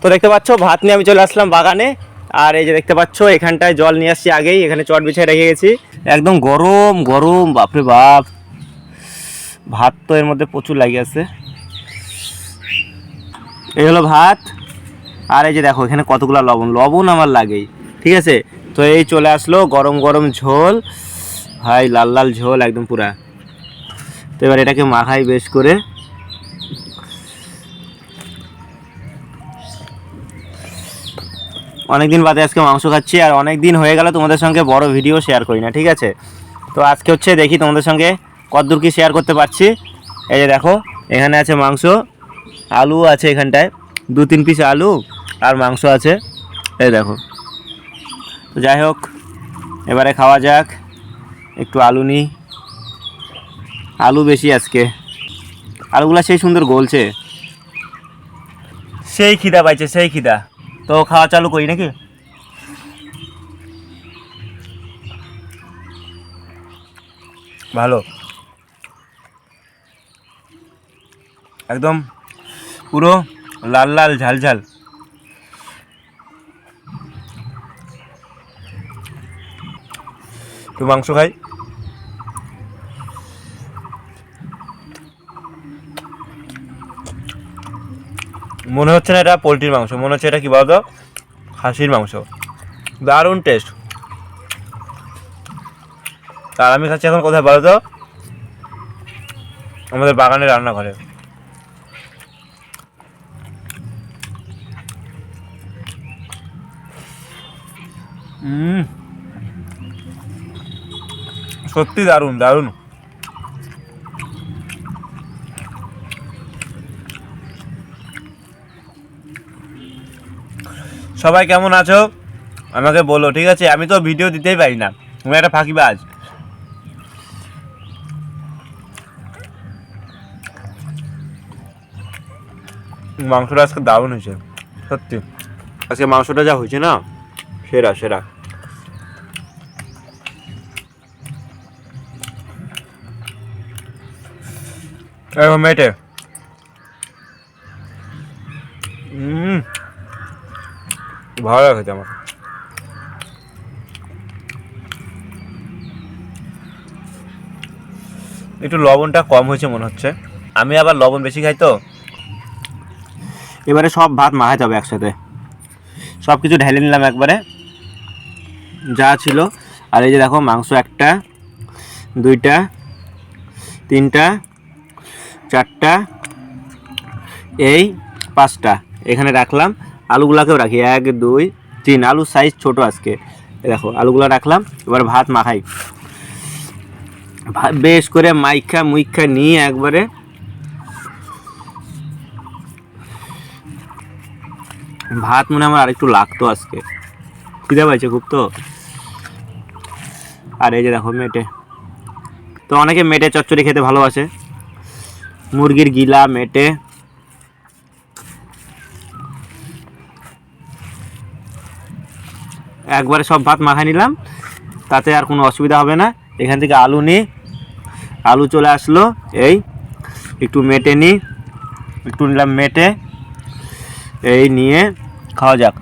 তো দেখতে পাচ্ছ, ভাত নিয়ে আমি চলে আসলাম বাগানে। আর এই যে দেখতে পাচ্ছ, এখানটায় জল নিয়ে আসছি আগেই, এখানে চট বিছায় রেখে গেছি। একদম গরম গরম, বাপরে বাপ। ভাত তো এর মধ্যে প্রচুর লাগে আছে। এই হলো ভাত। আর এই যে দেখো, এখানে কতগুলো লবণ। লবণ আমার লাগেই, ঠিক আছে? তো এই চলে আসলো গরম গরম ঝোল। ভাই, লাল লাল ঝোল একদম পুরা। তো এবার এটাকে মাখাই বেশ করে। অনেক দিন বাদে আজকে মাংস খাচ্ছি আর অনেক দিন হয়ে গেল তোমাদের সঙ্গে বড় ভিডিও শেয়ার করি না, ঠিক আছে? তো আজকে হচ্ছে দেখি তোমাদের সঙ্গে কতদূর কি শেয়ার করতে পারছি। এই যে দেখো, এখানে আছে মাংস, আলু আছে এখানটায়, দু তিন পিস আলু আর মাংস আছে। এই দেখো। তো যাই হোক, এবারে খাওয়া যাক, একটু আলু নিই। আলু বেশি আজকে। আলুগুলা সেই সুন্দর গলছে। সেই খিদা পাইছে, সেই খিদা। তো খাওয়া চালু করি নাকি? ভালো। একদম পুরো লাল লাল ঝাল ঝাল। তো মাংস খাই? মনে হচ্ছে না এটা পোলট্রির মাংস, মনে হচ্ছে এটা কি বলতো? খাসির মাংস। দারুণ টেস্ট আর আমি খাচ্ছি এখন কোথায় বলো তো আমাদের বাগানে রান্না করে সত্যি দারুণ দারুণ। সবাই কেমন আছো? আমাকে বলো ঠিক আছে? আমি তো ভিডিও দিতেই পারি না। তুমি একটা ফাঁকিবাজ মাংসটা আজকে দারুণ হয়েছে সত্যি। আজকে মাংসটা যা হয়েছে না সেরা সেরা। মেটে। হুম ভালো লাগে আমার। একটু লবণটা কম হয়েছে মনে হচ্ছে। আমি আবার লবণ বেশি খাই তো। এবারে সব ভাত মাখাতে হবে একসাথে। সব কিছু ঢেলে নিলাম একবারে। যা ছিল। আর এই যে দেখো মাংস একটা, দুইটা, তিনটা, চারটা, এই পাঁচটা। এখানে রাখলাম। আলুগুলাকেও রাখি। এক, দুই, তিন। আলু সাইজ ছোট আজকে। দেখো, আলুগুলো রাখলাম, এবার ভাত মাখাই। বেশ করে মাইখা মুইখা নিয়ে একবারে ভাত মনে আমার আরেকটু লাগতো আজকে। খিদে পাইছে খুব তো। আর এই যে দেখো মেটে। তো অনেকে মেটে চচ্চড়ি খেতে ভালোবাসে। মুরগির গিলা, মেটে। একবারে সব ভাত মাখা নিলাম। তাতে আর কোনো অসুবিধা হবে না। এখান থেকে আলু নিই আলু চলে আসলো। এই একটু মেটে নিই একটু নিলাম মেটে। এই নিয়ে খাওয়া যাক।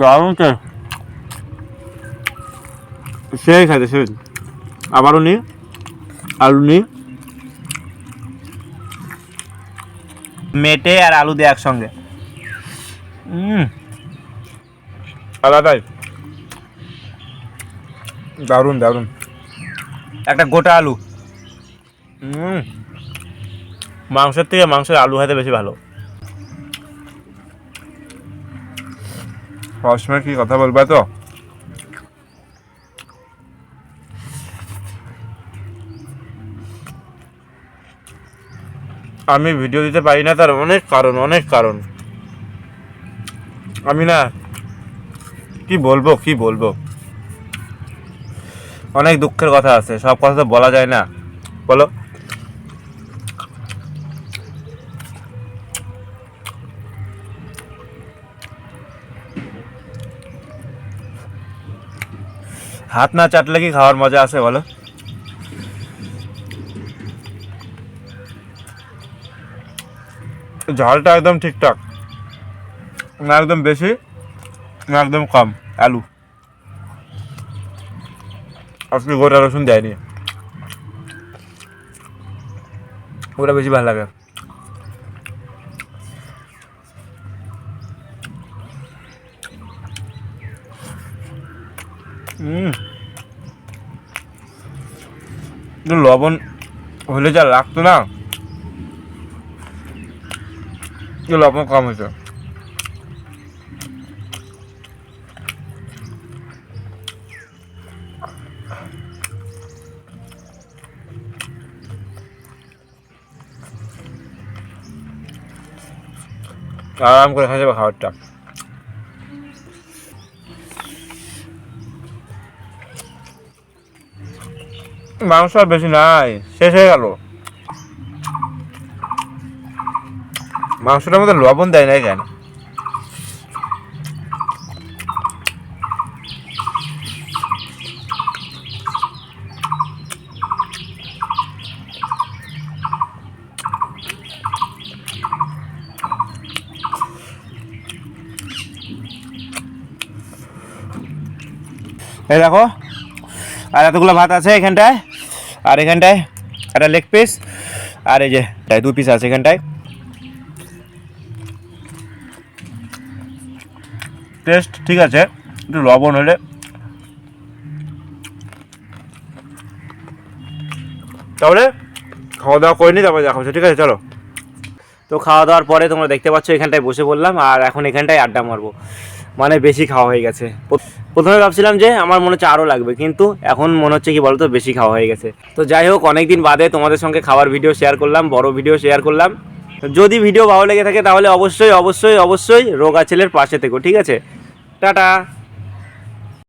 দারুণ। সেই খাইতে, সেই। আবারও নিই আলু নিই মেটে আর আলু দিয়ে একসঙ্গে। হুম আলাদাই। দারুণ দারুণ। একটা গোটা আলু। হুম মাংসের থেকে মাংসের আলু খাইতে বেশি ভালো। সবসময় কি কথা বলবা তো? আমি ভিডিও দিতে পারি না তার অনেক কারণ অনেক কারণ। আমি না কি বলব কি বলব? অনেক দুঃখের কথা আছে, সব কথা তো বলা যায় না। বলো। হাত না চাটলে কি খাওয়ার মজা আছে, বলো? ঝালটা একদম ঠিকঠাক। না একদম বেশি না একদম কম আলু। আজকে গোটা রসুন দেয়নি। ওটা বেশি ভালো লাগে। লবণ হলে যা লাগতো না লবণ কম হয়েছে। আরাম করে খাওয়া যাবে খাবারটা। মাংস আর বেশি নাই, শেষ হয়ে গেল। মাংসটার মধ্যে লবণ দেয় নাই কেন? এই দেখো, আর এতগুলো ভাত আছে এখানটায়। আর এখানটায় একটা লেগ পিস আর এই যে তাই দু পিস আছে এখানটায়। টেস্ট ঠিক আছে, একটু লবণ হলে। তাহলে খাওয়া দাওয়া করে নি তারপরে দেখা হচ্ছে ঠিক আছে, চলো। তো খাওয়া দাওয়ার পরে তোমরা দেখতে পাচ্ছ, এখানটায় বসে পড়লাম, আর এখন এখানটায় আড্ডা মারবো। মানে বেশি খাওয়া হয়ে গেছে। প্রথমে ভাবছিলাম যে আমার মনে হচ্ছে আরও লাগবে, কিন্তু এখন মনে হচ্ছে কি বলতো, বেশি খাওয়া হয়ে গেছে। তো যাই হোক অনেক দিন বাদে তোমাদের সঙ্গে খাবার ভিডিও শেয়ার করলাম, বড় ভিডিও শেয়ার করলাম। যদি ভিডিও ভালো লেগে থাকে তাহলে অবশ্যই অবশ্যই অবশ্যই রোগা ছেলের পাশে থেকো, ঠিক আছে? টাটা!